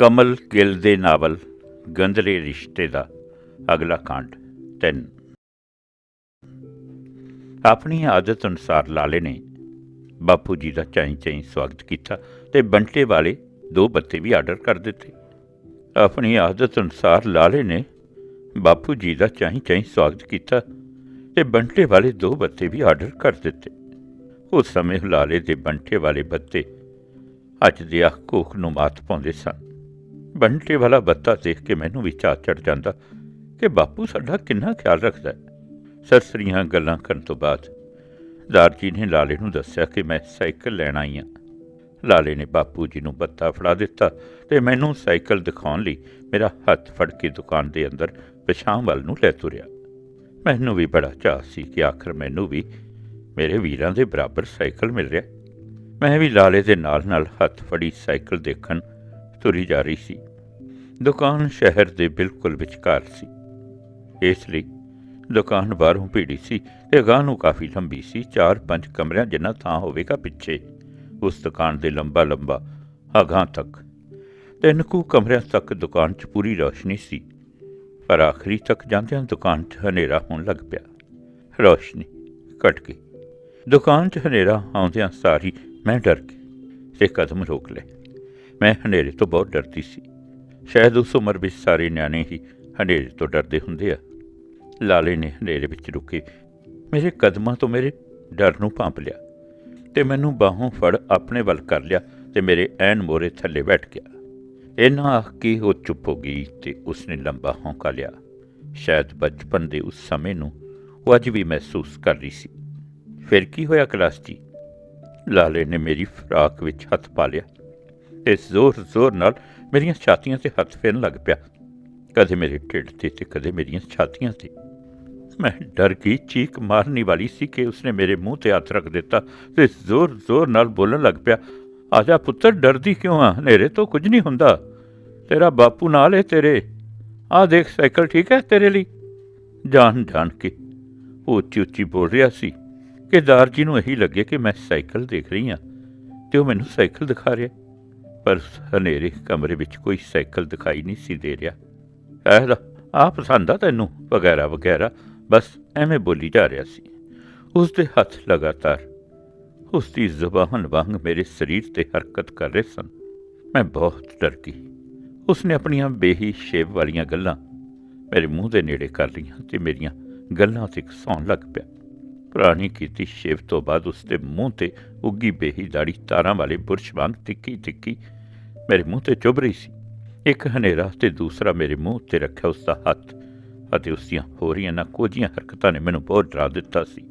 ਕਮਲ ਗਿੱਲ ਦੇ ਨਾਵਲ, ਗੰਧਲੇ ਰਿਸ਼ਤੇ ਦਾ ਅਗਲਾ ਕਾਂਡ 3 ਆਪਣੀ ਆਦਤ ਅਨੁਸਾਰ ਲਾਲੇ ਨੇ ਬਾਪੂ ਜੀ ਦਾ ਚਾਈ ਚਾਈ ਸਵਾਗਤ ਕੀਤਾ ਤੇ ਬੰਟੇ ਵਾਲੇ ਦੋ ਬੱਤੇ ਵੀ ਆਰਡਰ ਕਰ ਦਿੱਤੇ। ਆਪਣੀ ਆਦਤ ਅਨੁਸਾਰ ਲਾਲੇ ਨੇ ਬਾਪੂ ਜੀ ਦਾ ਚਾਈ ਚਾਈ ਸਵਾਗਤ ਕੀਤਾ ਤੇ ਬੰਟੇ ਵਾਲੇ ਦੋ ਬੱਤੇ ਵੀ ਆਰਡਰ ਕਰ ਦਿੱਤੇ। ਉਸ ਸਮੇਂ ਲਾਲੇ ਦੇ ਬੰਟੇ ਵਾਲੇ ਬੱਤੇ ਅੱਜ ਦੇ ਆਹ ਕੋਖ ਨੂੰ ਮਾਤ ਪਾਉਂਦੇ ਸਨ। ਬੰਟੇ ਵਾਲਾ ਬੱਤਾ ਦੇਖ ਕੇ ਮੈਨੂੰ ਵੀ ਚਾਅ ਚੜ ਜਾਂਦਾ ਕਿ ਬਾਪੂ ਸਾਡਾ ਕਿੰਨਾ ਖਿਆਲ ਰੱਖਦਾ ਸਰਸਰੀਆਂ ਗੱਲਾਂ ਕਰਨ ਤੋਂ ਬਾਅਦ ਦਾਰਜੀ ਨੇ ਲਾਲੇ ਨੂੰ ਦੱਸਿਆ ਕਿ ਮੈਂ ਸਾਈਕਲ ਲੈਣ ਆਈ ਹਾਂ। ਲਾਲੇ ਨੇ ਬਾਪੂ ਜੀ ਨੂੰ ਬੱਤਾ ਫੜਾ ਦਿੱਤਾ ਤੇ ਮੈਨੂੰ ਸਾਈਕਲ ਦਿਖਾਉਣ ਲਈ ਮੇਰਾ ਹੱਥ ਫੜ ਕੇ ਦੁਕਾਨ ਦੇ ਅੰਦਰ ਪਛਾਂ ਵੱਲ ਨੂੰ ਲੈ ਤੁਰਿਆ। ਮੈਨੂੰ ਵੀ ਬੜਾ ਚਾਅ ਸੀ ਕਿ ਆਖਰ ਮੈਨੂੰ ਵੀ ਮੇਰੇ ਵੀਰਾਂ ਦੇ ਬਰਾਬਰ ਸਾਈਕਲ ਮਿਲ ਰਿਹਾ। ਮੈਂ ਵੀ ਲਾਲੇ ਦੇ ਨਾਲ ਨਾਲ ਹੱਥ ਫੜੀ ਸਾਈਕਲ ਦੇਖਣ ਤੁਰੀ ਜਾ ਰਹੀ ਸੀ। ਦੁਕਾਨ ਸ਼ਹਿਰ ਦੇ ਬਿਲਕੁਲ ਵਿਚਕਾਰ ਸੀ। ਇਸ ਲਈ ਦੁਕਾਨ ਬਾਹਰੋਂ ਭੀੜੀ ਸੀ ਤੇ ਗਾਂ ਨੂੰ ਕਾਫੀ ਲੰਬੀ ਸੀ। ਚਾਰ ਪੰਜ ਕਮਰਿਆਂ ਜਿੰਨਾ ਥਾਂ ਹੋਵੇਗਾ ਪਿੱਛੇ। ਉਸ ਦੁਕਾਨ ਦੇ ਲੰਬਾ ਲੰਬਾ ਅਗਾਂ ਤੱਕ। ਤਿੰਨ ਕੁ ਕਮਰਿਆਂ ਤੱਕ ਦੁਕਾਨ 'ਚ ਪੂਰੀ ਰੋਸ਼ਨੀ ਸੀ। ਪਰ ਆਖਰੀ ਤੱਕ ਜਾਂਦਿਆਂ ਦੁਕਾਨ 'ਚ ਹਨੇਰਾ ਹੋਣ ਲੱਗ ਪਿਆ। ਰੋਸ਼ਨੀ ਘਟ ਗਈ। ਦੁਕਾਨ 'ਚ ਹਨੇਰਾ ਆਉਂਦਿਆਂ ਸਾਰੀ ਮੈਂ ਡਰ ਗਈ। ਤੇ ਕਦਮ ਰੋਕ ਲਏ। ਮੈਂ ਹਨੇਰੇ ਤੋਂ ਬਹੁਤ ਡਰਦੀ ਸੀ। ਸ਼ਾਇਦ ਉਸ ਉਮਰ ਵਿੱਚ ਸਾਰੇ ਨਿਆਣੇ ਹੀ ਹਨੇਰੇ ਤੋਂ ਡਰਦੇ ਹੁੰਦੇ ਆ। ਲਾਲੇ ਨੇ ਹਨੇਰੇ ਵਿੱਚ ਰੁਕੇ। ਮੇਰੇ ਕਦਮਾਂ ਤੋਂ ਮੇਰੇ ਡਰ ਨੂੰ ਭਾਂਪ ਲਿਆ ਤੇ ਮੈਨੂੰ ਬਾਹੋਂ ਫੜ ਆਪਣੇ ਵੱਲ ਕਰ ਲਿਆ ਤੇ ਮੇਰੇ ਐਨ ਮੋਰੇ ਥੱਲੇ ਬੈਠ ਗਿਆ। ਇਹਨਾਂ ਆਖ ਕੇ ਉਹ ਚੁੱਪ ਹੋ ਗਈ ਤੇ ਉਸਨੇ ਲੰਬਾ ਹੌਂਕਾ ਲਿਆ। ਸ਼ਾਇਦ ਬਚਪਨ ਦੇ ਉਸ ਸਮੇਂ ਨੂੰ ਉਹ ਅੱਜ ਵੀ ਮਹਿਸੂਸ ਕਰ ਰਹੀ ਸੀ। ਫਿਰ ਕੀ ਹੋਇਆ ਕਲਾਸ ਜੀ? ਲਾਲੇ ਨੇ ਮੇਰੀ ਫਰਾਕ ਵਿੱਚ ਹੱਥ ਪਾ ਲਿਆ। ਤੇ ਜ਼ੋਰ-ਜ਼ੋਰ ਨਾਲ ਮੇਰੀਆਂ ਛਾਤੀਆਂ ਤੇ ਹੱਥ ਫੇਰਨ ਲੱਗ ਪਿਆ। ਕਦੇ ਮੇਰੇ ਢਿੱਡ ਤੇ ਤੇ ਕਦੇ ਮੇਰੀਆਂ ਛਾਤੀਆਂ ਤੇ। ਮੈਂ ਡਰ ਗਈ ਚੀਕ ਮਾਰਨੀ ਵਾਲੀ ਸੀ ਕਿ ਉਸਨੇ ਮੇਰੇ ਮੂੰਹ ਤੇ ਹੱਥ ਰੱਖ ਦਿੱਤਾ ਤੇ ਜ਼ੋਰ-ਜ਼ੋਰ ਨਾਲ ਬੋਲਣ ਲੱਗ ਪਿਆ, ਆਜਾ ਪੁੱਤਰ, ਡਰਦੀ ਕਿਉਂ ਆ? ਹਨੇਰੇ ਤੋਂ ਕੁਝ ਨਹੀਂ ਹੁੰਦਾ। ਤੇਰਾ ਬਾਪੂ ਨਾਲ ਹੈ ਤੇਰੇ। ਆ ਦੇਖ, ਸਾਈਕਲ ਠੀਕ ਹੈ ਤੇਰੇ ਲਈ? ਜਾਣ ਜਾਣ ਕੇ ਉਹ ਉੱਚੀ ਉੱਚੀ ਬੋਲ ਰਿਹਾ ਸੀ। ਕਿ ਦਾਰਜੀ ਨੂੰ ਇਹੀ ਲੱਗੇ ਕਿ ਮੈਂ ਸਾਈਕਲ ਦੇਖ ਰਹੀ ਹਾਂ ਤੇ ਉਹ ਮੈਨੂੰ ਸਾਈਕਲ ਦਿਖਾ ਰਿਹਾ। ਪਰ ਹਨੇਰੇ ਕਮਰੇ ਵਿੱਚ ਕੋਈ ਸਾਈਕਲ ਦਿਖਾਈ ਨਹੀਂ ਸੀ ਦੇ ਰਿਹਾ। ਐਦਾ ਆਹ ਪਸੰਦ ਆ ਤੈਨੂੰ? ਵਗੈਰਾ ਵਗੈਰਾ। ਬਸ ਐਵੇਂ ਬੋਲੀ ਜਾ ਰਿਹਾ ਸੀ। ਉਸ ਦੇ ਹੱਥ ਲਗਾਤਾਰ ਉਸ ਦੀ ਜ਼ੁਬਾਨ ਵਾਂਗ ਮੇਰੇ ਸਰੀਰ ਤੇ ਹਰਕਤ ਕਰ ਰਹੇ ਸਨ। ਮੈਂ ਬਹੁਤ ਡਰ ਗਈ। ਉਸਨੇ ਆਪਣੀਆਂ ਬੇਹੀ ਸ਼ੇਵ ਵਾਲੀਆਂ ਗੱਲਾਂ ਮੇਰੇ ਮੂੰਹ ਦੇ ਨੇੜੇ ਕਰ ਲਈਆਂ ਤੇ ਮੇਰੀਆਂ ਗੱਲਾਂ ਤੇ ਸੌਣ ਲੱਗ ਪਿਆ। ਪੁਰਾਣੀ ਕੀਤੀ ਸ਼ੇਵ ਤੋਂ ਬਾਅਦ ਉਸ ਦੇ ਮੂੰਹ ਤੇ ਉੱਗੀ ਬੇਹੀ ਦਾੜੀ ਤਾਰਾਂ ਵਾਲੇ ਬੁਰਸ਼ ਵਾਂਗ ਤਿੱਖੀ ਤਿੱਖੀ ਮੇਰੇ ਮੂੰਹ ਤੇ ਚੁੱਭ ਰਹੀ ਸੀ। ਇੱਕ ਹਨੇਰਾ ਤੇ ਦੂਸਰਾ ਮੇਰੇ ਮੂੰਹ ਤੇ ਰੱਖਿਆ ਉਸ ਦਾ ਹੱਥ ਅਤੇ ਉਸ ਦੀਆਂ ਹੋ ਰਹੀਆਂ ਨਾ ਕੋਝੀਆਂ ਹਰਕਤਾਂ ਨੇ ਮੈਨੂੰ ਬਹੁਤ ਡਰਾ ਦਿੱਤਾ ਸੀ।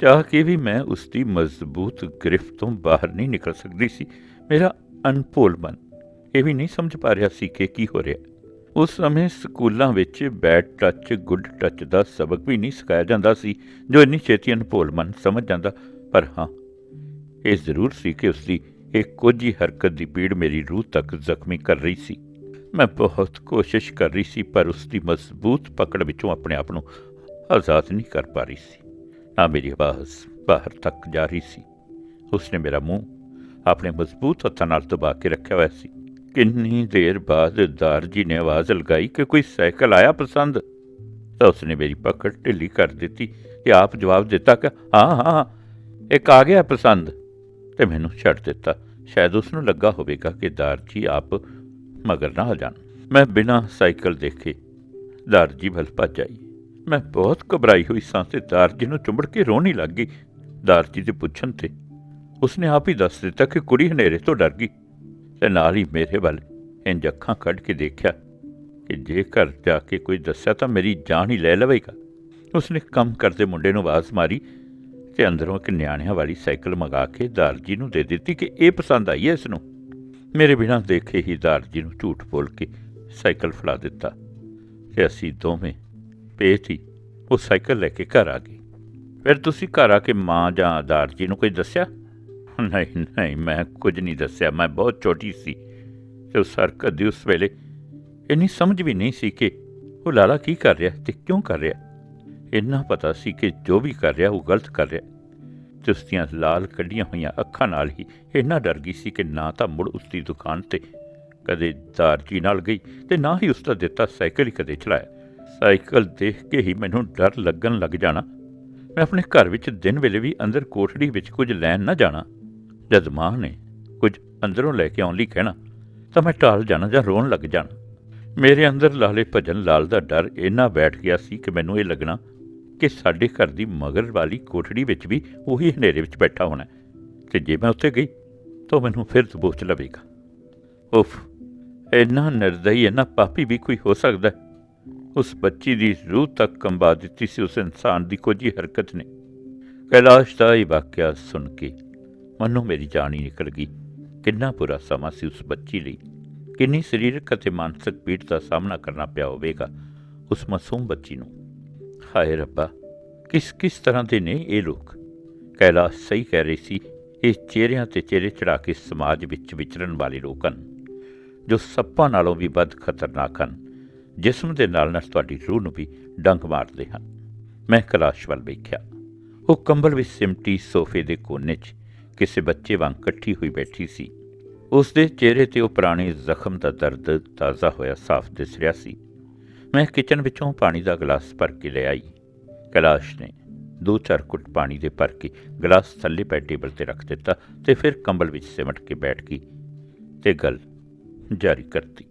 ਚਾਹ ਕੇ ਵੀ ਮੈਂ ਉਸ ਦੀ ਮਜ਼ਬੂਤ ਗ੍ਰਿਫਤ ਤੋਂ ਬਾਹਰ ਨਹੀਂ ਨਿਕਲ ਸਕਦੀ ਸੀ। ਮੇਰਾ ਅਨਭੋਲ ਮਨ ਇਹ ਵੀ ਨਹੀਂ ਸਮਝ ਪਾ ਰਿਹਾ ਸੀ ਕਿ ਕੀ ਹੋ ਰਿਹਾ। ਉਸ ਸਮੇਂ ਸਕੂਲਾਂ ਵਿੱਚ ਬੈਡ ਟੱਚ ਗੁੱਡ ਟੱਚ ਦਾ ਸਬਕ ਵੀ ਨਹੀਂ ਸਿਖਾਇਆ ਜਾਂਦਾ ਸੀ, ਜੋ ਇੰਨੀ ਛੇਤੀ ਅਨਭੋਲ ਮਨ ਸਮਝ ਜਾਂਦਾ, ਪਰ ਹਾਂ, ਇਹ ਜ਼ਰੂਰ ਸੀ ਕਿ ਉਸ ਦੀ ਇੱਕ ਕੋਝੀ ਹਰਕਤ ਦੀ ਪੀੜ ਮੇਰੀ ਰੂਹ ਤੱਕ ਜ਼ਖਮੀ ਕਰ ਰਹੀ ਸੀ। ਮੈਂ ਬਹੁਤ ਕੋਸ਼ਿਸ਼ ਕਰ ਰਹੀ ਸੀ, ਪਰ ਉਸ ਦੀ ਮਜ਼ਬੂਤ ਪਕੜ ਵਿੱਚੋਂ ਆਪਣੇ ਆਪ ਨੂੰ ਆਜ਼ਾਦ ਨਹੀਂ ਕਰ ਪਾ ਰਹੀ ਸੀ। ਨਾ ਮੇਰੀ ਆਵਾਜ਼ ਬਾਹਰ ਤੱਕ ਜਾ ਰਹੀ ਸੀ। ਉਸਨੇ ਮੇਰਾ ਮੂੰਹ ਆਪਣੇ ਮਜ਼ਬੂਤ ਹੱਥਾਂ ਨਾਲ ਦਬਾ ਕੇ ਰੱਖਿਆ ਹੋਇਆ ਸੀ। ਕਿੰਨੀ ਦੇਰ ਬਾਅਦ ਦਾਰਜੀ ਨੇ ਆਵਾਜ਼ ਲਗਾਈ ਕਿ ਕੋਈ ਸਾਈਕਲ ਆਇਆ ਪਸੰਦ? ਤਾਂ ਉਸਨੇ ਮੇਰੀ ਪਕੜ ਢਿੱਲੀ ਕਰ ਦਿੱਤੀ ਤੇ ਆਪ ਜਵਾਬ ਦਿੱਤਾ ਕਿ ਹਾਂ ਹਾਂ ਇੱਕ ਆ ਗਿਆ ਪਸੰਦ। ਤੇ ਮੈਨੂੰ ਛੱਡ ਦਿੱਤਾ। ਸ਼ਾਇਦ ਉਸ ਨੂੰ ਲੱਗਾ ਹੋਵੇਗਾ ਕਿ ਦਾਰਜੀ ਆਪ ਮਗਰ ਨਾ ਹੋ ਜਾਣ। ਮੈਂ ਬਿਨਾਂ ਸਾਈਕਲ ਦੇਖੇ ਦਾਰਜੀ ਵੱਲ ਭੱਜ ਆਈ। ਮੈਂ ਬਹੁਤ ਘਬਰਾਈ ਹੋਈ ਸਾਂ ਤੇ ਦਾਰਜੀ ਨੂੰ ਚੁੰਬੜ ਕੇ ਰੋਣੀ ਲੱਗ ਗਈ। ਦਾਰਜੀ ਦੇ ਪੁੱਛਣ ਤੇ ਉਸਨੇ ਆਪ ਹੀ ਦੱਸ ਦਿੱਤਾ ਕਿ ਕੁੜੀ ਹਨੇਰੇ ਤੋਂ ਡਰ ਗਈ। ਤੇ ਨਾਲ ਹੀ ਮੇਰੇ ਵੱਲ ਇੰਜ ਅੱਖਾਂ ਕੱਢ ਕੇ ਦੇਖਿਆ ਕਿ ਜੇ ਘਰ ਜਾ ਕੇ ਕੋਈ ਦੱਸਿਆ ਤਾਂ ਮੇਰੀ ਜਾਨ ਹੀ ਲੈ ਲਵੇਗਾ। ਉਸਨੇ ਕੰਮ ਕਰਦੇ ਮੁੰਡੇ ਨੂੰ ਆਵਾਜ਼ ਮਾਰੀ ਤੇ ਅੰਦਰੋਂ ਇੱਕ ਨਿਆਣਿਆਂ ਵਾਲੀ ਸਾਈਕਲ ਮੰਗਾ ਕੇ ਦਾਰਜੀ ਨੂੰ ਦੇ ਦਿੱਤੀ ਕਿ ਇਹ ਪਸੰਦ ਆਈ ਹੈ ਇਸ ਨੂੰ ਮੇਰੇ ਬਿਨਾਂ ਦੇਖੇ ਹੀ ਦਾਰਜੀ ਨੂੰ ਝੂਠ ਬੋਲ ਕੇ ਸਾਈਕਲ ਫੜਾ ਦਿੱਤਾ ਤੇ ਅਸੀਂ ਦੋਵੇਂ ਪੇਤੀ ਉਹ ਸਾਈਕਲ ਲੈ ਕੇ ਘਰ ਆ ਗਏ। ਫਿਰ ਤੁਸੀਂ ਘਰ ਆ ਕੇ ਮਾਂ ਜਾਂ ਦਾਰਜੀ ਨੂੰ ਕੋਈ ਦੱਸਿਆ? ਨਹੀਂ ਨਹੀਂ, ਮੈਂ ਕੁਝ ਨਹੀਂ ਦੱਸਿਆ। ਮੈਂ ਬਹੁਤ ਛੋਟੀ ਸੀ। ਤੇ ਉਸ ਹਰਕਤ ਦੀ ਉਸ ਵੇਲੇ ਇੰਨੀ ਸਮਝ ਵੀ ਨਹੀਂ ਸੀ ਕਿ ਉਹ ਲਾਲਾ ਕੀ ਕਰ ਰਿਹਾ ਤੇ ਕਿਉਂ ਕਰ ਰਿਹਾ। ਇੰਨਾ ਪਤਾ ਸੀ ਕਿ ਜੋ ਵੀ ਕਰ ਰਿਹਾ, ਉਹ ਗਲਤ ਕਰ ਰਿਹਾ। ਤੇ ਉਸ ਦੀਆਂ ਲਾਲ ਕੱਢੀਆਂ ਹੋਈਆਂ ਅੱਖਾਂ ਨਾਲ ਹੀ ਇੰਨਾ ਡਰ ਗਈ ਸੀ ਕਿ ਨਾ ਤਾਂ ਮੁੜ ਉਸ ਦੀ ਦੁਕਾਨ ਤੇ ਕਦੇ ਦਾਰਜੀ ਨਾਲ ਗਈ ਤੇ ਨਾ ਹੀ ਉਸ ਦਾ ਦਿੱਤਾ ਸਾਈਕਲ ਹੀ ਕਦੇ ਚਲਾਇਆ। ਸਾਈਕਲ ਦੇਖ ਕੇ ਹੀ ਮੈਨੂੰ ਡਰ ਲੱਗਣ ਲੱਗ ਜਾਣਾ। ਮੈਂ ਆਪਣੇ ਘਰ ਵਿੱਚ ਦਿਨ ਵੇਲੇ ਵੀ ਅੰਦਰ ਕੋਠੜੀ ਵਿੱਚ ਕੁਝ ਲੈਣ ਨਾ ਜਾਣਾ। ਜਦ ਮਾਂ ਨੇ ਕੁਝ ਅੰਦਰੋਂ ਲੈ ਕੇ ਆਉਣ ਲਈ ਕਹਿਣਾ, ਤਾਂ ਮੈਂ ਟਾਲ ਜਾਣਾ ਜਾਂ ਰੋਣ ਲੱਗ ਜਾਣਾ। ਮੇਰੇ ਅੰਦਰ ਲਾਲੇ ਭਜਨ ਲਾਲ ਦਾ ਡਰ ਇੰਨਾ ਬੈਠ ਗਿਆ ਸੀ ਕਿ ਮੈਨੂੰ ਇਹ ਲੱਗਣਾ ਕਿ ਸਾਡੇ ਘਰ ਦੀ ਮਗਰ ਵਾਲੀ ਕੋਠੜੀ ਵਿੱਚ ਵੀ ਉਹੀ ਹਨੇਰੇ ਵਿੱਚ ਬੈਠਾ ਹੋਣਾ ਹੈ ਤੇ ਜੇ ਮੈਂ ਉੱਥੇ ਗਈ, ਤਾਂ ਮੈਨੂੰ ਫਿਰ ਦਬੋਚ ਲਵੇਗਾ। ਉਫ, ਇੰਨਾ ਨਿਰਦਈ, ਇੰਨਾ ਪਾਪੀ ਵੀ ਕੋਈ ਹੋ ਸਕਦਾ ਉਸ ਬੱਚੀ ਦੀ ਰੂਹ ਤੱਕ ਕੰਬਾ ਦਿੱਤੀ ਸੀ ਉਸ ਇਨਸਾਨ ਦੀ ਕੋਈ ਹਰਕਤ ਨੇ। ਕੈਲਾਸ਼ ਦਾ ਇਹ ਵਾਕਿਆ ਸੁਣ ਕੇ ਮਨੋਂ ਮੇਰੀ ਜਾਨ ਹੀ ਨਿਕਲ ਗਈ। ਕਿੰਨਾ ਬੁਰਾ ਸਮਾਂ ਸੀ ਉਸ ਬੱਚੀ ਲਈ। ਕਿੰਨੀ ਸਰੀਰਕ ਅਤੇ ਮਾਨਸਿਕ ਪੀੜ ਦਾ ਸਾਹਮਣਾ ਕਰਨਾ ਪਿਆ ਹੋਵੇਗਾ ਉਸ ਮਾਸੂਮ ਬੱਚੀ ਨੂੰ। ਹਾਏ ਰੱਬਾ, ਕਿਸ ਕਿਸ ਤਰ੍ਹਾਂ ਦੇ ਨੇ ਇਹ ਲੋਕ? ਕੈਲਾਸ਼ ਸਹੀ ਕਹਿ ਰਹੀ ਸੀ, ਇਹ ਚਿਹਰਿਆਂ ਤੇ ਚਿਹਰੇ ਚੜਾ ਕੇ ਸਮਾਜ ਵਿੱਚ ਵਿਚਰਨ ਵਾਲੇ ਲੋਕ ਹਨ, ਜੋ ਸੱਪਾਂ ਨਾਲੋਂ ਵੀ ਵੱਧ ਖਤਰਨਾਕ ਹਨ, ਜਿਸਮ ਦੇ ਨਾਲ ਨਾਲ ਤੁਹਾਡੀ ਰੂਹ ਨੂੰ ਵੀ ਡੰਗ ਮਾਰਦੇ ਹਨ। ਮੈਂ ਕੈਲਾਸ਼ ਵੱਲ ਵੇਖਿਆ। ਉਹ ਕੰਬਲ ਵਿੱਚ ਸਿਮਟੀ ਸੋਫੇ ਦੇ ਕੋਨੇ 'ਚ ਕਿਸੇ ਬੱਚੇ ਵਾਂਗ ਇਕੱਠੀ ਹੋਈ ਬੈਠੀ ਸੀ। ਉਸ ਦੇ ਚਿਹਰੇ ਤੇ ਉਹ ਪੁਰਾਣੇ ਜ਼ਖਮ ਦਾ ਦਰਦ ਤਾਜ਼ਾ ਹੋਇਆ ਸਾਫ਼ ਦਿਸ ਰਿਹਾ ਸੀ। ਮੈਂ ਕਿਚਨ ਵਿੱਚੋਂ ਪਾਣੀ ਦਾ ਗਲਾਸ ਭਰ ਕੇ ਲੈ ਆਈ। ਕੈਲਾਸ਼ ਨੇ ਦੋ ਚਾਰ ਕੁੱਟ ਪਾਣੀ ਦੇ ਭਰ ਕੇ ਗਲਾਸ ਥੱਲੇ ਪੈ ਟੇਬਲ ਤੇ ਰੱਖ ਦਿੱਤਾ ਤੇ ਫਿਰ ਕੰਬਲ ਵਿੱਚ ਸਿਮਟ ਕੇ ਬੈਠ ਗਈ ਤੇ ਗੱਲ ਜਾਰੀ ਕਰਤੀ।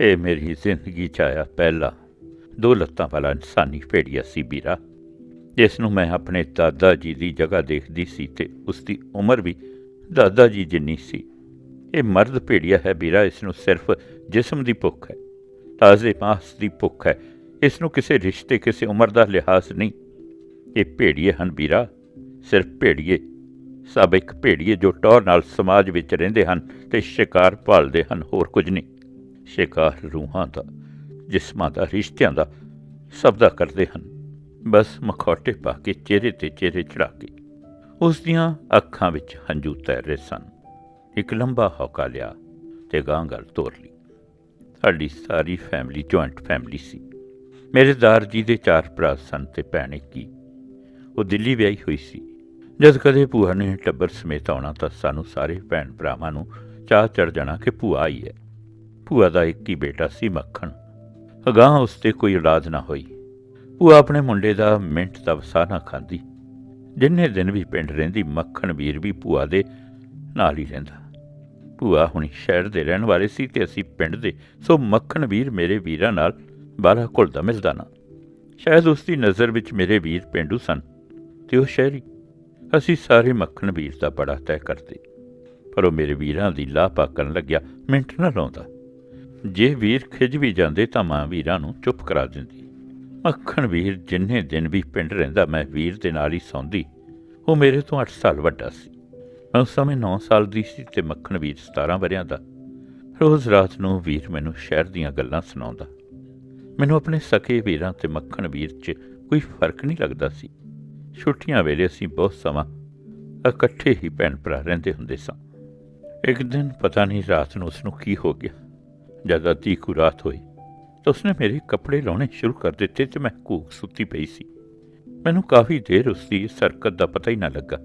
ਇਹ ਮੇਰੀ ਜ਼ਿੰਦਗੀ 'ਚ ਆਇਆ ਪਹਿਲਾ ਦੋ ਲੱਤਾਂ ਵਾਲਾ ਇਨਸਾਨੀ ਭੇੜੀਆ ਸੀ ਵੀਰਾ ਜਿਸ ਨੂੰ ਮੈਂ ਆਪਣੇ ਦਾਦਾ ਜੀ ਦੀ ਜਗ੍ਹਾ ਦੇਖਦੀ ਸੀ ਤੇ ਉਸ ਦੀ ਉਮਰ ਵੀ ਦਾਦਾ ਜੀ ਜਿੰਨੀ ਸੀ। ਇਹ ਮਰਦ ਭੇੜੀਆ ਹੈ ਵੀਰਾ ਇਸ ਨੂੰ ਸਿਰਫ ਜਿਸਮ ਦੀ ਭੁੱਖ ਹੈ, ਤਾਜ਼ੇ ਮਾਸ ਦੀ ਭੁੱਖ ਹੈ। ਇਸ ਨੂੰ ਕਿਸੇ ਰਿਸ਼ਤੇ, ਕਿਸੇ ਉਮਰ ਦਾ ਲਿਹਾਜ਼ ਨਹੀਂ। ਇਹ ਭੇੜੀਏ ਹਨ ਵੀਰਾ, ਸਿਰਫ ਭੇੜੀਏ। ਸਭ ਇੱਕ ਭੇੜੀਏ ਜੋ ਟੌਰ ਨਾਲ ਸਮਾਜ ਵਿੱਚ ਰਹਿੰਦੇ ਹਨ ਤੇ ਸ਼ਿਕਾਰ ਭਾਲਦੇ ਹਨ, ਹੋਰ ਕੁਝ ਨਹੀਂ। ਸ਼ਿਕਾਰ ਰੂਹਾਂ ਦਾ, ਜਿਸਮਾਂ ਦਾ, ਰਿਸ਼ਤਿਆਂ ਦਾ ਸਭ ਦਾ ਕਰਦੇ ਹਨ। ਬਸ ਮਖੌਟੇ ਪਾ ਕੇ ਚਿਹਰੇ ਤੇ ਚਿਹਰੇ ਚੜਾ ਕੇ ਉਸ ਦੀਆਂ ਅੱਖਾਂ ਵਿੱਚ ਹੰਝੂ ਤੈਰ ਰਹੇ ਸਨ। ਇੱਕ ਲੰਬਾ ਹੌਕਾ ਲਿਆ ਤੇ ਗਾਂ ਗੱਲ ਤੋਰ ਲਈ। ਸਾਡੀ ਸਾਰੀ ਫੈਮਿਲੀ ਜੁਆਇੰਟ ਫੈਮਿਲੀ ਸੀ। ਮੇਰੇ ਦਾਰ ਜੀ ਦੇ ਚਾਰ ਭਰਾ ਸਨ ਤੇ ਭੈਣ ਇੱਕੀ ਉਹ ਦਿੱਲੀ ਵਿਆਹੀ ਹੋਈ ਸੀ। ਜਦ ਕਦੇ ਭੂਆ ਨੇ ਟੱਬਰ ਸਮੇਤ ਆਉਣਾ ਤਾਂ ਸਾਨੂੰ ਸਾਰੇ ਭੈਣ ਭਰਾਵਾਂ ਨੂੰ ਚਾਹ ਚੜ ਜਾਣਾ ਕਿ ਭੂਆ ਆਈ ਹੈ। ਭੂਆ ਦਾ ਇੱਕ ਹੀ ਬੇਟਾ ਸੀ ਮੱਖਣ। ਅਗਾਂਹ ਉਸ ਤੇ ਕੋਈ ਔਲਾਦ ਨਾ ਹੋਈ। ਭੂਆ ਆਪਣੇ ਮੁੰਡੇ ਦਾ ਮਿੰਟ ਦਾ ਵਸਾ ਨਾ ਖਾਂਦੀ। ਜਿੰਨੇ ਦਿਨ ਵੀ ਪਿੰਡ ਰਹਿੰਦੀ, ਮੱਖਣ ਵੀਰ ਵੀ ਭੂਆ ਦੇ ਨਾਲ ਹੀ ਰਹਿੰਦਾ। ਭੂਆ ਹੁਣੀ ਸ਼ਹਿਰ ਦੇ ਰਹਿਣ ਵਾਲੇ ਸੀ ਤੇ ਅਸੀਂ ਪਿੰਡ ਦੇ, ਸੋ ਮੱਖਣ ਵੀਰ ਮੇਰੇ ਵੀਰਾਂ ਨਾਲ ਬਾਰਾ ਘੁਲਦਾ ਮਿਲਦਾ ਨਾ ਸ਼ਾਇਦ ਉਸ ਦੀ ਨਜ਼ਰ ਵਿੱਚ ਮੇਰੇ ਵੀਰ ਪਿੰਡੂ ਸਨ ਤੇ ਉਹ ਸ਼ਹਿਰੀ। ਅਸੀਂ ਸਾਰੇ ਮੱਖਣ ਵੀਰ ਦਾ ਬੜਾ ਤੈਅ ਕਰਦੇ। ਪਰ ਉਹ ਮੇਰੇ ਵੀਰਾਂ ਦੀ ਲਾਹ ਕਰਨ ਲੱਗਿਆ, ਮਿੰਟ ਨਾ ਲਾਉਂਦਾ। ਜੇ ਵੀਰ ਖਿਜ ਵੀ ਜਾਂਦੇ ਤਾਂ ਮਾਂ ਵੀਰਾਂ ਨੂੰ ਚੁੱਪ ਕਰਾ ਦਿੰਦੀ। ਮੱਖਣ ਵੀਰ ਜਿੰਨੇ ਦਿਨ ਵੀ ਪਿੰਡ ਰਹਿੰਦਾ ਮੈਂ ਵੀਰ ਦੇ ਨਾਲ ਹੀ ਸੌਂਦੀ, ਉਹ ਮੇਰੇ ਤੋਂ 8 ਸਾਲ ਵੱਡਾ ਸੀ। ਮੈਂ ਉਸ ਸਮੇਂ 9 ਸਾਲ ਦੀ ਸੀ ਤੇ ਮੱਖਣ ਵੀਰ 17 ਵਰਿਆਂ ਦਾ। ਰੋਜ਼ ਰਾਤ ਨੂੰ ਵੀਰ ਮੈਨੂੰ ਸ਼ਹਿਰ ਦੀਆਂ ਗੱਲਾਂ ਸੁਣਾਉਂਦਾ। ਮੈਨੂੰ ਆਪਣੇ ਸਕੇ ਵੀਰਾਂ ਤੇ ਮੱਖਣ ਵੀਰ 'ਚ ਕੋਈ ਫ਼ਰਕ ਨਹੀਂ ਲੱਗਦਾ ਸੀ। ਛੁੱਟੀਆਂ ਵੇਲੇ ਅਸੀਂ ਬਹੁਤ ਸਮਾਂ ਇਕੱਠੇ ਹੀ ਭੈਣ ਭਰਾ ਰਹਿੰਦੇ ਹੁੰਦੇ ਸਾਂ। ਇੱਕ ਦਿਨ ਪਤਾ ਨਹੀਂ ਰਾਤ ਨੂੰ ਉਸ ਨੂੰ ਕੀ ਹੋ ਗਿਆ। ਜਦ ਅੱਧੀ ਕੁ ਰਾਤ ਹੋਈ ਉਸਨੇ ਮੇਰੇ ਕੱਪੜੇ ਲਾਉਣੇ ਸ਼ੁਰੂ ਕਰ ਦਿੱਤੇ ਤੇ ਮੈਂ ਕੂਕ ਸੁੱਤੀ ਪਈ ਸੀ। ਮੈਨੂੰ ਕਾਫੀ ਦੇਰ ਉਸਦੀ ਇਸ ਹਰਕਤ ਦਾ ਪਤਾ ਹੀ ਨਾ ਲੱਗਾ।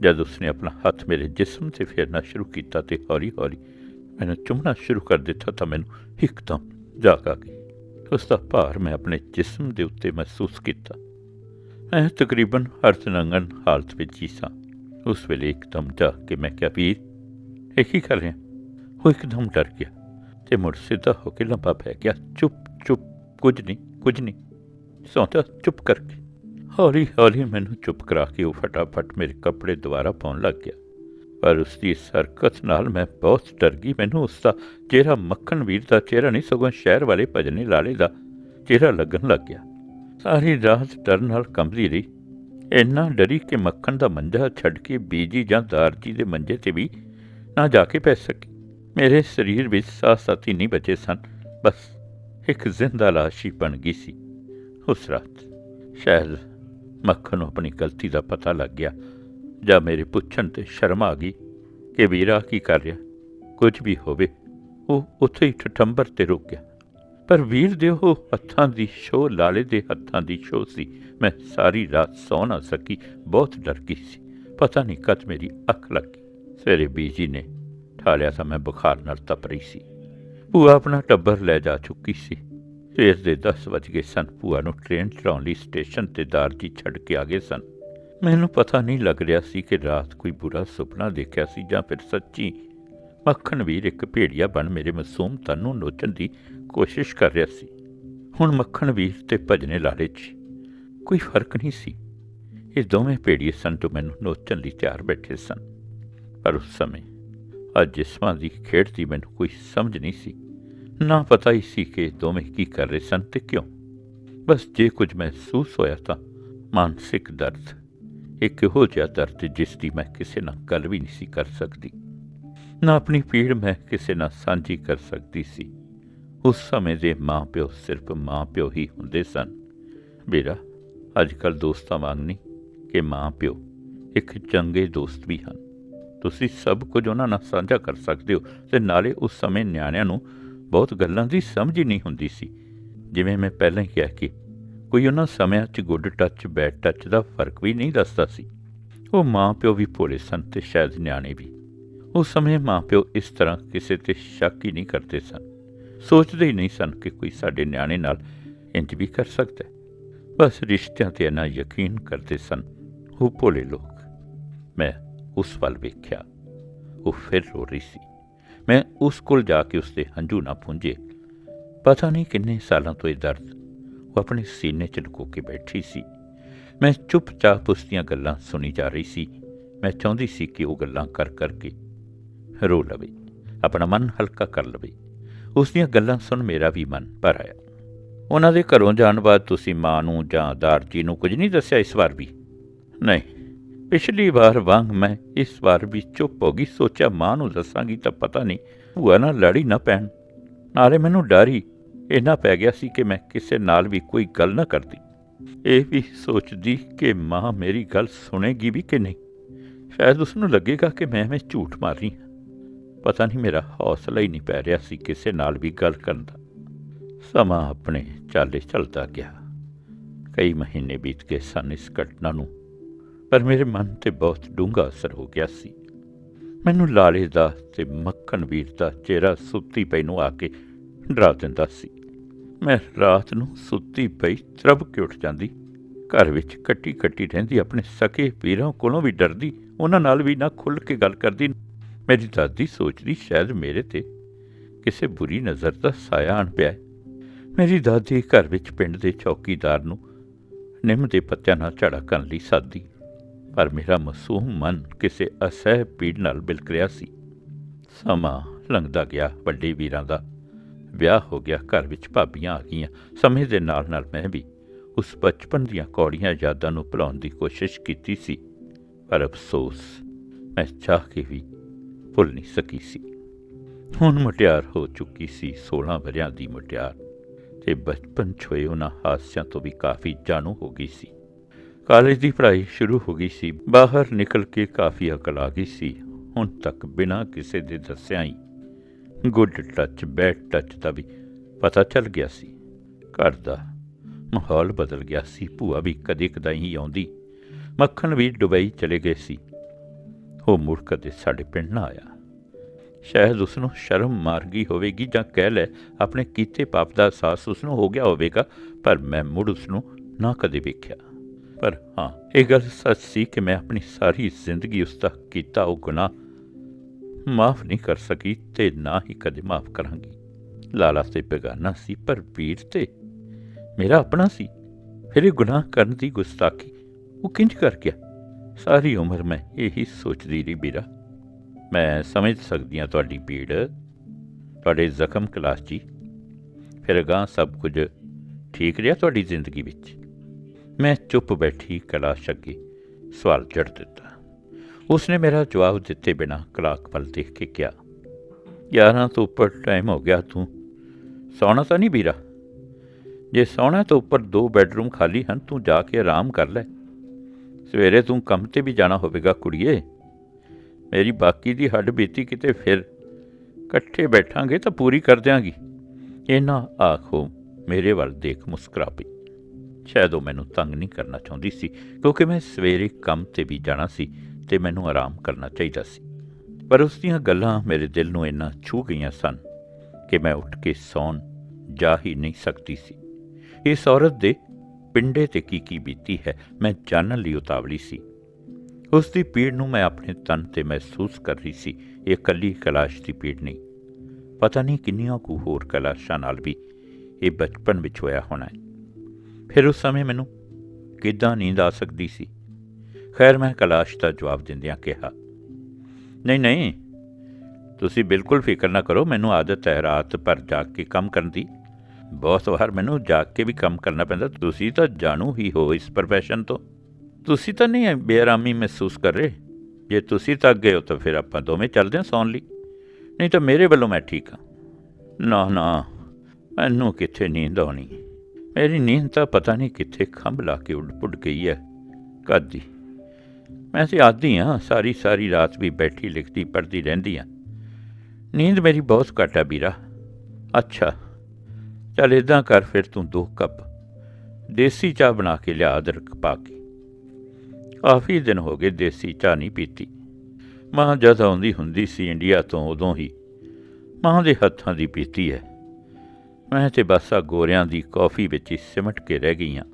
ਜਦ ਉਸਨੇ ਆਪਣਾ ਹੱਥ ਮੇਰੇ ਜਿਸਮ ਤੇ ਫੇਰਨਾ ਸ਼ੁਰੂ ਕੀਤਾ ਤੇ ਹੌਲੀ-ਹੌਲੀ ਮੈਨੂੰ ਚੁੰਮਣਾ ਸ਼ੁਰੂ ਕਰ ਦਿੱਤਾ ਤਾਂ ਮੈਨੂੰ ਇੱਕਦਮ ਜਾਗ ਆ ਗਈ। ਉਸ ਦਾ ਭਾਰ ਮੈਂ ਆਪਣੇ ਜਿਸਮ ਦੇ ਉੱਤੇ ਮਹਿਸੂਸ ਕੀਤਾ। ਮੈਂ ਤਕਰੀਬਨ ਅਰਥ ਨੰਗਨ ਹਾਲਤ ਵਿੱਚ ਹੀ ਸਾਂ। ਉਸ ਵੇਲੇ ਇੱਕਦਮ ਜਾਗ ਕੇ ਮੈਂ ਕਿਹਾ, ਵੀਰ, ਇਹ ਕੀ ਕਰ ਰਿਹਾ? ਉਹ ਇੱਕਦਮ ਡਰ ਗਿਆ। ਤੇ ਮੁੜ ਸਿੱਧਾ ਹੋ ਕੇ ਲੰਬਾ ਪੈ ਗਿਆ। ਚੁੱਪ ਚੁੱਪ, ਕੁਝ ਨਹੀਂ ਕੁਝ ਨਹੀਂ। ਸੌਂਦਾ ਚੁੱਪ ਕਰਕੇ। ਹੌਲੀ ਹੌਲੀ ਮੈਨੂੰ ਚੁੱਪ ਕਰਾ ਕੇ ਉਹ ਫਟਾਫਟ ਮੇਰੇ ਕੱਪੜੇ ਦੁਬਾਰਾ ਪਾਉਣ ਲੱਗ ਗਿਆ। ਪਰ ਉਸ ਦੀ ਇਸ ਨਾਲ ਮੈਂ ਬਹੁਤ ਡਰ ਗਈ। ਮੈਨੂੰ ਉਸ ਦਾ ਚਿਹਰਾ ਮੱਖਣ ਵੀਰ ਦਾ ਚਿਹਰਾ ਨਹੀਂ, ਸਗੋਂ ਸ਼ਹਿਰ ਵਾਲੇ ਭਜਨੇ ਲਾਲੇ ਦਾ ਚਿਹਰਾ ਲੱਗਣ ਲੱਗ ਗਿਆ। ਸਾਰੀ ਰਾਤ ਡਰ ਨਾਲ ਕੰਬਦੀ ਰਹੀ। ਇੰਨਾ ਡਰੀ ਕਿ ਮੱਖਣ ਦਾ ਮੰਜਾ ਛੱਡ ਕੇ ਬੀਜੀ ਜਾਂ ਦਾਰਜੀ ਦੇ ਮੰਜੇ ਤੇ ਵੀ ਨਾ ਜਾ ਕੇ ਪੈ ਸਕੀ। ਮੇਰੇ ਸਰੀਰ ਵਿੱਚ ਸਾਹ ਸਾਥੀ ਨਹੀਂ ਬਚੇ ਸਨ। ਬਸ ਇੱਕ ਜ਼ਿੰਦਾ ਲਾਸ਼ ਹੀ ਬਣ ਗਈ ਸੀ। ਉਸ ਰਾਤ ਸ਼ਾਇਦ ਮੱਖਣ ਨੂੰ ਆਪਣੀ ਗਲਤੀ ਦਾ ਪਤਾ ਲੱਗ ਗਿਆ ਜਾਂ ਮੇਰੇ ਪੁੱਛਣ ਤੇ ਸ਼ਰਮ ਆ ਗਈ ਕਿ ਵੀਰਾ ਕੀ ਕਰ ਰਿਹਾ। ਕੁਝ ਵੀ ਹੋਵੇ, ਉਹ ਉੱਥੇ ਹੀ ਠਠੰਬਰ ਤੇ ਰੁਕ ਗਿਆ। ਪਰ ਵੀਰ ਦੇ ਉਹ ਹੱਥਾਂ ਦੀ ਸ਼ੋ ਲਾਲੇ ਦੇ ਹੱਥਾਂ ਦੀ ਸ਼ੋ ਸੀ। ਮੈਂ ਸਾਰੀ ਰਾਤ ਸੌ ਨਾ ਸਕੀ, ਬਹੁਤ ਡਰ ਗਈ ਸੀ। ਪਤਾ ਨਹੀਂ ਕਦ ਮੇਰੀ ਅੱਖ ਲੱਗ। ਗਈ ਸਵੇਰੇ ਬੀਜੀ ਨੇ ਠਾਲਿਆ ਤਾਂ ਮੈਂ ਬੁਖਾਰ ਨਾਲ ਤਪ ਰਹੀ ਸੀ। ਭੂਆ ਆਪਣਾ ਟੱਬਰ ਲੈ ਜਾ ਚੁੱਕੀ ਸੀ। ਸਵੇਰ ਦੇ 10 ਵਜ ਗਏ ਸਨ। ਭੂਆ ਨੂੰ ਟ੍ਰੇਨ ਚੜਾਉਣ ਲਈ ਸਟੇਸ਼ਨ ਤੇ ਦਾਰਜੀ ਛੱਡ ਕੇ ਆ ਗਏ ਸਨ। ਮੈਨੂੰ ਪਤਾ ਨਹੀਂ ਲੱਗ ਰਿਹਾ ਸੀ ਕਿ ਰਾਤ ਕੋਈ ਬੁਰਾ ਸੁਪਨਾ ਦੇਖਿਆ ਸੀ ਜਾਂ ਫਿਰ ਸੱਚੀ ਮੱਖਣ ਵੀਰ ਇੱਕ ਭੇੜੀਆ ਬਣ ਮੇਰੇ ਮਾਸੂਮ ਤਨ ਨੂੰ ਨੋਚਣ ਦੀ ਕੋਸ਼ਿਸ਼ ਕਰ ਰਿਹਾ ਸੀ। ਹੁਣ ਮੱਖਣ ਵੀਰ ਤੇ ਭਜਨੇ ਲਾੜੇ 'ਚ ਕੋਈ ਫ਼ਰਕ ਨਹੀਂ ਸੀ। ਇਹ ਦੋਵੇਂ ਭੇੜੀਏ ਸਨ ਤੋਂ ਮੈਨੂੰ ਨੋਚਣ ਲਈ ਤਿਆਰ ਬੈਠੇ ਸਨ। ਪਰ ਉਸ ਸਮੇਂ ਅੱਜ ਜਿਸਮਾਂ ਦੀ ਖੇਡ ਦੀ ਮੈਨੂੰ ਕੋਈ ਸਮਝ ਨਹੀਂ ਸੀ। ਨਾ ਪਤਾ ਹੀ ਸੀ ਕਿ ਦੋਵੇਂ ਕੀ ਕਰ ਰਹੇ ਸਨ ਤੇ ਕਿਉਂ। ਬਸ ਜੇ ਕੁਝ ਮਹਿਸੂਸ ਹੋਇਆ ਤਾਂ ਮਾਨਸਿਕ ਦਰਦ, ਇੱਕ ਇਹੋ ਜਿਹਾ ਦਰਦ ਜਿਸ ਦੀ ਮੈਂ ਕਿਸੇ ਨਾਲ ਗੱਲ ਵੀ ਨਹੀਂ ਸੀ ਕਰ ਸਕਦੀ। ਨਾ ਆਪਣੀ ਪੀੜ ਮੈਂ ਕਿਸੇ ਨਾਲ ਸਾਂਝੀ ਕਰ ਸਕਦੀ ਸੀ। ਉਸ ਸਮੇਂ ਦੇ ਮਾਂ-ਪਿਓ ਸਿਰਫ ਮਾਂ-ਪਿਓ ਹੀ ਹੁੰਦੇ ਸਨ। ਮੇਰਾ ਅੱਜ ਕੱਲ ਦੋਸਤਾਂ ਵਾਂਗ ਨਹੀਂ ਕਿ ਮਾਂ-ਪਿਓ, ਇੱਕ ਚੰਗੇ ਦੋਸਤ ਵੀ ਹਨ। ਤੁਸੀਂ ਸਭ ਕੁਝ ਉਹਨਾਂ ਨਾਲ ਸਾਂਝਾ ਕਰ ਸਕਦੇ ਹੋ ਤੇ ਨਾਲੇ ਉਸ ਸਮੇਂ ਨਿਆਣਿਆਂ ਨੂੰ ਬਹੁਤ ਗੱਲਾਂ ਦੀ ਸਮਝ ਹੀ ਨਹੀਂ ਹੁੰਦੀ ਸੀ। ਜਿਵੇਂ ਮੈਂ ਪਹਿਲਾਂ ਹੀ ਕਿਹਾ ਕਿ ਕੋਈ ਉਹਨਾਂ ਸਮਿਆਂ 'ਚ ਗੁੱਡ ਟੱਚ ਬੈਡ ਟੱਚ ਦਾ ਫ਼ਰਕ ਵੀ ਨਹੀਂ ਦੱਸਦਾ ਸੀ। ਉਹ ਮਾਂ-ਪਿਓ ਵੀ ਭੋਲੇ ਸਨ ਤੇ ਸ਼ਾਇਦ ਨਿਆਣੇ ਵੀ। ਉਸ ਸਮੇਂ ਮਾਂ-ਪਿਓ ਇਸ ਤਰ੍ਹਾਂ ਕਿਸੇ ਤੇ ਸ਼ੱਕ ਹੀ ਨਹੀਂ ਕਰਦੇ ਸਨ। ਸੋਚਦੇ ਹੀ ਨਹੀਂ ਸਨ ਕਿ ਕੋਈ ਸਾਡੇ ਨਿਆਣੇ ਨਾਲ ਇੰਜ ਵੀ ਕਰ ਸਕਦਾ ਹੈ। ਬਸ ਰਿਸ਼ਤਿਆਂ ਤੇ ਨਾ ਯਕੀਨ ਕਰਦੇ ਸਨ, ਉਹ ਭੋਲੇ ਲੋਕ। ਮੈਂ ਉਸ ਵੱਲ ਵੇਖਿਆ। ਉਹ ਫਿਰ ਰੋ ਰਹੀ ਸੀ। ਮੈਂ ਉਸ ਕੋਲ ਜਾ ਕੇ ਉਸਦੇ ਹੰਝੂ ਨਾ ਪੁੰਝੇ। ਪਤਾ ਨਹੀਂ ਕਿੰਨੇ ਸਾਲਾਂ ਤੋਂ ਇਹ ਦਰਦ ਉਹ ਆਪਣੇ ਸੀਨੇ 'ਚ ਲੁਕੋ ਕੇ ਬੈਠੀ ਸੀ। ਮੈਂ ਚੁੱਪਚਾਪ ਉਸ ਦੀਆਂ ਗੱਲਾਂ ਸੁਣੀ ਜਾ ਰਹੀ ਸੀ। ਮੈਂ ਚਾਹੁੰਦੀ ਸੀ ਕਿ ਉਹ ਗੱਲਾਂ ਕਰ ਕਰਕੇ ਰੋ ਲਵੇ, ਆਪਣਾ ਮਨ ਹਲਕਾ ਕਰ ਲਵੇ। ਉਸ ਦੀਆਂ ਗੱਲਾਂ ਸੁਣ ਮੇਰਾ ਵੀ ਮਨ ਭਰ ਆਇਆ। ਉਹਨਾਂ ਦੇ ਘਰੋਂ ਜਾਣ ਬਾਅਦ ਤੁਸੀਂ ਮਾਂ ਨੂੰ ਜਾਂ ਦਾਰਜੀ ਨੂੰ ਕੁਝ ਨਹੀਂ ਦੱਸਿਆ ਇਸ ਵਾਰ ਵੀ? ਨਹੀਂ। ਪਿਛਲੀ ਵਾਰ ਵਾਂਗ ਮੈਂ ਇਸ ਵਾਰ ਵੀ ਚੁੱਪ ਹੋ ਗਈ। ਸੋਚਿਆ, ਮਾਂ ਨੂੰ ਦੱਸਾਂਗੀ ਤਾਂ ਪਤਾ ਨਹੀਂ, ਭੂਆ ਨਾਲ ਲੜੀ ਨਾ ਪੈਣ। ਨਾਲੇ ਮੈਨੂੰ ਡਰ ਹੀ ਇੰਨਾ ਪੈ ਗਿਆ ਸੀ ਕਿ ਮੈਂ ਕਿਸੇ ਨਾਲ ਵੀ ਕੋਈ ਗੱਲ ਨਾ ਕਰਦੀ। ਇਹ ਵੀ ਸੋਚਦੀ ਕਿ ਮਾਂ ਮੇਰੀ ਗੱਲ ਸੁਣੇਗੀ ਵੀ ਕਿ ਨਹੀਂ। ਸ਼ਾਇਦ ਉਸ ਨੂੰ ਲੱਗੇਗਾ ਕਿ ਮੈਂ ਐਵੇਂ ਝੂਠ ਮਾਰ ਰਹੀ ਹਾਂ। ਪਤਾ ਨਹੀਂ ਮੇਰਾ ਹੌਸਲਾ ਹੀ ਨਹੀਂ ਪੈ ਰਿਹਾ ਸੀ ਕਿਸੇ ਨਾਲ ਵੀ ਗੱਲ ਕਰਨ ਦਾ। ਸਮਾਂ ਆਪਣੇ ਚਾਲੇ ਚੱਲਦਾ ਗਿਆ। ਕਈ ਮਹੀਨੇ ਬੀਤ ਗਏ ਸਨ ਇਸ ਘਟਨਾ ਨੂੰ। ਪਰ ਮੇਰੇ ਮਨ ਤੇ ਬਹੁਤ ਡੂੰਘਾ ਅਸਰ ਹੋ ਗਿਆ ਸੀ। ਮੈਨੂੰ ਲਾਲੇ ਦਾ ਤੇ ਮੱਖਣ ਵੀਰ ਦਾ ਚਿਹਰਾ ਸੁੱਤੀ ਪਈ ਨੂੰ ਆ ਕੇ ਡਰਾ ਦਿੰਦਾ ਸੀ। ਮੈਂ ਰਾਤ ਨੂੰ ਸੁੱਤੀ ਪਈ ਤਰਬ ਕੇ ਉੱਠ ਜਾਂਦੀ। ਘਰ ਵਿੱਚ ਕੱਟੀ ਕੱਟੀ ਰਹਿੰਦੀ, ਆਪਣੇ ਸਕੇ ਵੀਰਾਂ ਕੋਲੋਂ ਵੀ ਡਰਦੀ, ਉਹਨਾਂ ਨਾਲ ਵੀ ਨਾ ਖੁੱਲ ਕੇ ਗੱਲ ਕਰਦੀ। ਮੇਰੀ ਦਾਦੀ ਸੋਚਦੀ ਸ਼ਾਇਦ ਮੇਰੇ ਤੇ ਕਿਸੇ ਬੁਰੀ ਨਜ਼ਰ ਦਾ ਸਾਇਆ ਆਣ ਪਿਆ ਮੇਰੀ ਦਾਦੀ ਘਰ ਵਿੱਚ ਪਿੰਡ ਦੇ ਚੌਕੀਦਾਰ ਨੂੰ ਨਿੰਮ ਦੇ ਪੱਤਿਆਂ ਨਾਲ ਝੜਾ ਕਰਨ ਲਈ ਸਾਦੀ। ਪਰ ਮੇਰਾ ਮਾਸੂਮ ਮਨ ਕਿਸੇ ਅਸਹਿ ਪੀੜ ਨਾਲ ਬਿਲਕ ਰਿਹਾ ਸੀ। ਸਮਾਂ ਲੰਘਦਾ ਗਿਆ ਵੱਡੇ ਵੀਰਾਂ ਦਾ। ਵਿਆਹ ਹੋ ਗਿਆ, ਘਰ ਵਿੱਚ ਭਾਬੀਆਂ ਆ ਗਈਆਂ। ਸਮੇਂ ਦੇ ਨਾਲ ਨਾਲ ਮੈਂ ਵੀ ਉਸ ਬਚਪਨ ਦੀਆਂ ਕੌੜੀਆਂ ਯਾਦਾਂ ਨੂੰ ਭੁਲਾਉਣ ਦੀ ਕੋਸ਼ਿਸ਼ ਕੀਤੀ ਸੀ। ਪਰ ਅਫਸੋਸ, ਮੈਂ ਚਾਹ ਕੇ ਵੀ ਭੁੱਲ ਨਹੀਂ ਸਕੀ ਸੀ। ਹੁਣ ਮੁਟਿਆਰ ਹੋ ਚੁੱਕੀ ਸੀ 16 ਵਰਿਆਂ ਦੀ ਮੁਟਿਆਰ ਤੇ ਬਚਪਨ 'ਚ ਹੋਏ ਉਹਨਾਂ ਹਾਦਸਿਆਂ ਤੋਂ ਵੀ ਕਾਫੀ ਜਾਣੂ ਹੋ ਗਈ ਸੀ। ਕਾਲਜ ਦੀ ਪੜ੍ਹਾਈ ਸ਼ੁਰੂ ਹੋ ਗਈ ਸੀ। ਬਾਹਰ ਨਿਕਲ ਕੇ ਕਾਫੀ ਅਕਲ ਆ ਗਈ ਸੀ। ਹੁਣ ਤੱਕ ਬਿਨਾਂ ਕਿਸੇ ਦੇ ਦੱਸਿਆਂ ਹੀ ਗੁੱਡ ਟੱਚ ਬੈਡ ਟੱਚ ਦਾ ਵੀ ਪਤਾ ਚੱਲ ਗਿਆ ਸੀ। ਘਰ ਦਾ ਮਾਹੌਲ ਬਦਲ ਗਿਆ ਸੀ। ਭੂਆ ਵੀ ਕਦੇ ਕਦਾਈ ਹੀ ਆਉਂਦੀ। ਮੱਖਣ ਵੀ ਦੁਬਈ ਚਲੇ ਗਏ ਸੀ। ਉਹ ਮੁੜ ਕਦੇ ਸਾਡੇ ਪਿੰਡ ਨਾ ਆਇਆ। ਸ਼ਾਇਦ ਉਸ ਨੂੰ ਸ਼ਰਮ ਮਾਰ ਗਈ ਹੋਵੇਗੀ ਜਾਂ ਕਹਿ ਲੈ, ਆਪਣੇ ਕੀਤੇ ਪਾਪ ਦਾ ਅਹਿਸਾਸ ਉਸ ਨੂੰ ਹੋ ਗਿਆ ਹੋਵੇਗਾ, ਪਰ ਮੈਂ ਮੁੜ ਉਸ ਨੂੰ ਨਾ ਕਦੇ ਵੇਖਿਆ। ਪਰ ਹਾਂ, ਇਹ ਗੱਲ ਸੱਚ ਸੀ ਕਿ ਮੈਂ ਆਪਣੀ ਸਾਰੀ ਜ਼ਿੰਦਗੀ ਉਸ ਦਾ ਕੀਤਾ ਉਹ ਗੁਨਾਹ ਮਾਫ ਨਹੀਂ ਕਰ ਸਕੀ ਤੇ ਨਾ ਹੀ ਕਦੇ ਮਾਫ ਕਰਾਂਗੀ। ਲਾਲਾ ਤੇ ਬੇਗਾਨਾ ਸੀ, ਪਰ ਵੀਰ ਤੇ ਮੇਰਾ ਆਪਣਾ ਸੀ। ਫਿਰ ਇਹ ਗੁਨਾਹ ਕਰਨ ਦੀ ਗੁਸਤਾਖੀ ਉਹ ਕਿੰਜ ਕਰ ਗਿਆ? ਸਾਰੀ ਉਮਰ ਮੈਂ ਇਹੀ ਸੋਚਦੀ ਰਹੀ ਵੀਰਾ। ਮੈਂ ਸਮਝ ਸਕਦੀ ਹਾਂ ਤੁਹਾਡੀ ਪੀੜ ਤੁਹਾਡੇ ਜ਼ਖਮ ਕਲਾਸ ਜੀ। ਫਿਰ ਅਗਾਂਹ ਸਭ ਕੁਝ ਠੀਕ ਰਿਹਾ ਤੁਹਾਡੀ ਜ਼ਿੰਦਗੀ ਵਿੱਚ? ਮੈਂ ਚੁੱਪ ਬੈਠੀ ਕਲਾਸ਼ ਅੱਗੇ ਸਵਾਲ ਜੜ ਦਿੱਤਾ। ਉਸਨੇ ਮੇਰਾ ਜਵਾਬ ਦਿੱਤੇ ਬਿਨਾ ਕਲਾਕ ਵੱਲ ਦੇਖ ਕੇ ਕਿਹਾ 11 ਤੋਂ ਉੱਪਰ ਟਾਈਮ ਹੋ ਗਿਆ ਤੂੰ। ਸੌਣਾ ਤਾਂ ਨਹੀਂ ਵੀਰਾ। ਜੇ ਸੌਣਾ ਤਾਂ ਉੱਪਰ ਦੋ ਬੈੱਡਰੂਮ ਖਾਲੀ ਹਨ, ਤੂੰ ਜਾ ਕੇ ਆਰਾਮ ਕਰ ਲੈ। ਸਵੇਰੇ ਤੂੰ ਕੰਮ ਤੇ ਵੀ ਜਾਣਾ ਹੋਵੇਗਾ, ਕੁੜੀਏ। ਮੇਰੀ ਬਾਕੀ ਦੀ ਹੱਡ ਬੀਤੀ ਕਿਤੇ ਫਿਰ। ਇਕੱਠੇ ਬੈਠਾਂਗੇ ਤਾਂ ਪੂਰੀ ਕਰ ਦਿਆਂਗੀ। ਇਹਨਾਂ ਆਖੋ ਮੇਰੇ ਵੱਲ ਦੇਖ ਮੁਸਕਰਾ ਪਈ। ਸ਼ਾਇਦ ਉਹ ਮੈਨੂੰ ਤੰਗ ਨਹੀਂ ਕਰਨਾ ਚਾਹੁੰਦੀ ਸੀ, ਕਿਉਂਕਿ ਮੈਂ ਸਵੇਰੇ ਕੰਮ ਤੇ ਵੀ ਜਾਣਾ ਸੀ ਤੇ ਮੈਨੂੰ ਆਰਾਮ ਕਰਨਾ ਚਾਹੀਦਾ ਸੀ। ਪਰ ਉਸ ਦੀਆਂ ਗੱਲਾਂ ਮੇਰੇ ਦਿਲ ਨੂੰ ਇੰਨਾ ਛੂ ਗਈਆਂ ਸਨ ਕਿ ਮੈਂ ਉੱਠ ਕੇ ਸੌਣ ਜਾ ਹੀ ਨਹੀਂ ਸਕਦੀ ਸੀ। ਇਸ ਔਰਤ ਦੇ ਪਿੰਡੇ ਤੇ ਕੀ ਕੀ ਬੀਤੀ ਹੈ, ਮੈਂ ਜਾਣਨ ਲਈ ਉਤਾਵਲੀ ਸੀ। ਉਸ ਦੀ ਪੀੜ ਨੂੰ ਮੈਂ ਆਪਣੇ ਤਨ ਤੇ ਮਹਿਸੂਸ ਕਰ ਰਹੀ ਸੀ, ਇਹ ਇਕੱਲੀ ਕਲਾਸ਼ ਦੀ ਪੀੜ ਨਹੀਂ। ਪਤਾ ਨਹੀਂ ਕਿੰਨੀਆਂ ਕੁ ਹੋਰ ਕਲਾਸ਼ਾਂ ਨਾਲ ਵੀ ਇਹ ਬਚਪਨ ਵਿੱਚ ਹੋਇਆ ਹੋਣਾ ਹੈ। ਫਿਰ ਉਸ ਸਮੇਂ ਮੈਨੂੰ ਕਿੱਦਾਂ ਨੀਂਦ ਆ ਸਕਦੀ ਸੀ? ਖੈਰ, ਮੈਂ ਕਲਾਸ਼ ਦਾ ਜਵਾਬ ਦਿੰਦਿਆਂ ਕਿਹਾ, ਨਹੀਂ ਨਹੀਂ, ਤੁਸੀਂ ਬਿਲਕੁਲ ਫਿਕਰ ਨਾ ਕਰੋ, ਮੈਨੂੰ ਆਦਤ ਹੈ ਰਾਤ ਭਰ ਜਾਗ ਕੇ ਕੰਮ ਕਰਨ ਦੀ। ਬਹੁਤ ਵਾਰ ਮੈਨੂੰ ਜਾਗ ਕੇ ਵੀ ਕੰਮ ਕਰਨਾ ਪੈਂਦਾ, ਤੁਸੀਂ ਤਾਂ ਜਾਣੂ ਹੀ ਹੋ ਇਸ profession ਤੋਂ। ਤੁਸੀਂ ਤਾਂ ਨਹੀਂ ਬੇਆਰਾਮੀ ਮਹਿਸੂਸ ਕਰ ਰਹੇ। ਜੇ ਤੁਸੀਂ ਤੱਕ ਗਏ ਹੋ ਤਾਂ ਫਿਰ ਆਪਾਂ ਦੋਵੇਂ ਚੱਲਦੇ ਹਾਂ ਸੌਣ ਲਈ। ਨਹੀਂ ਤਾਂ ਮੇਰੇ ਵੱਲੋਂ ਮੈਂ ਠੀਕ ਹਾਂ। ਨਾ ਨਾ, ਮੈਨੂੰ ਕਿੱਥੇ ਨੀਂਦ ਆਉਣੀ? ਮੇਰੀ ਨੀਂਦ ਤਾਂ ਪਤਾ ਨਹੀਂ ਕਿੱਥੇ ਖੰਭ ਲਾ ਕੇ ਉੱਡ ਪੁੱਡ ਗਈ ਹੈ ਕਦ? ਦੀ ਮੈਂ ਤੇ ਆਦੀ ਹਾਂ ਸਾਰੀ ਸਾਰੀ ਰਾਤ ਵੀ ਬੈਠੀ ਲਿਖਦੀ ਪੜ੍ਹਦੀ ਰਹਿੰਦੀ ਹਾਂ ਨੀਂਦ ਮੇਰੀ ਬਹੁਤ ਘੱਟ ਆ ਵੀਰਾ। ਅੱਛਾ। ਚੱਲ ਇਦਾਂ ਕਰ ਫਿਰ ਤੂੰ ਦੋ ਕੱਪ ਦੇਸੀ ਚਾਹ ਬਣਾ ਕੇ ਲਿਆ ਅਦਰਕ ਪਾ ਕੇ। ਕਾਫੀ ਦਿਨ ਹੋ ਗਏ ਦੇਸੀ ਚਾਹ ਨਹੀਂ ਪੀਤੀ। ਮਾਂ ਜਦ ਆਉਂਦੀ ਹੁੰਦੀ ਸੀ ਇੰਡੀਆ ਤੋਂ ਉਦੋਂ ਹੀ ਮਾਂ ਦੇ ਹੱਥਾਂ ਦੀ ਪੀਤੀ ਹੈ ਮੈਂ ਤੇ ਬਸ ਆ ਗੋਰਿਆਂ ਦੀ ਕਾਫੀ ਵਿੱਚ ਹੀ ਸਿਮਟ ਕੇ ਰਹਿ ਗਈਆਂ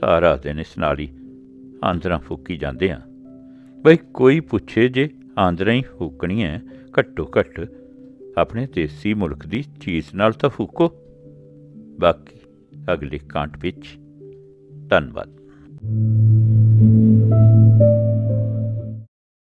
ਸਾਰਾ ਦਿਨ ਇਸ ਨਾਲ ਹੀ ਆਂਦਰਾਂ ਫੂਕੀ ਜਾਂਦੇ ਆ ਬਈ ਕੋਈ ਪੁੱਛੇ ਜੇ ਆਂਦਰਾਂ ਹੀ ਫੂਕਣੀਆਂ ਘੱਟੋ ਘੱਟ ਆਪਣੇ ਦੇਸੀ ਮੁਲਕ ਦੀ ਚੀਜ਼ ਨਾਲ ਤਾਂ ਫੂਕੋ। ਬਾਕੀ ਅਗਲੇ ਕਾਂਟ ਵਿੱਚ ਧੰਨਵਾਦ।